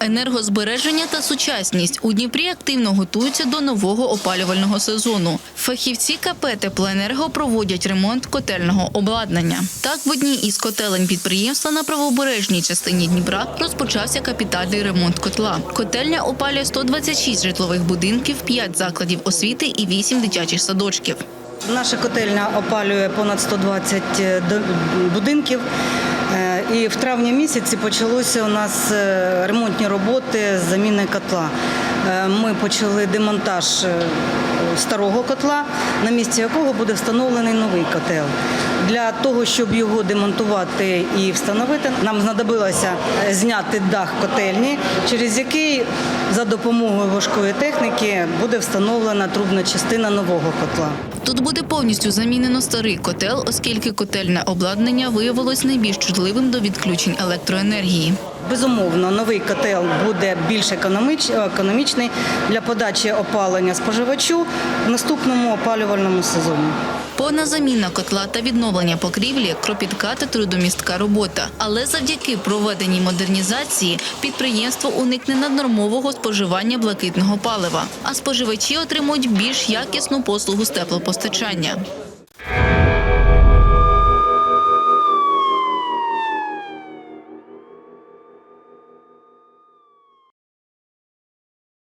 енергозбереження та сучасність у Дніпрі активно готуються до нового опалювального сезону. Фахівці КП «Теплоенерго» проводять ремонт котельного обладнання. Так, в одній із котелень підприємства на правобережній частині Дніпра розпочався капітальний ремонт котла. Котельня опалює 126 житлових будинків, 5 закладів освіти і 8 дитячих садочків. Наша котельня опалює понад 120 до- будинків. І в травні місяці почалося у нас е, ремонтні роботи з заміни котла. Е, Ми почали демонтаж е, старого котла, на місці якого буде встановлений новий котел. Для того, щоб його демонтувати і встановити, нам знадобилося зняти дах котельні, через який за допомогою важкої техніки буде встановлена трубна частина нового котла. Тут буде повністю замінено старий котел, оскільки котельне обладнання виявилось найбільш чутливим до відключень електроенергії. Безумовно, новий котел буде більш економічний для подачі опалення споживачу в наступному опалювальному сезоні. Повна заміна котла та відновлення покрівлі кропітка та трудомістка робота. Але завдяки проведеній модернізації підприємство уникне наднормового споживання блакитного палива, а споживачі отримують більш якісну послугу з теплопостачання.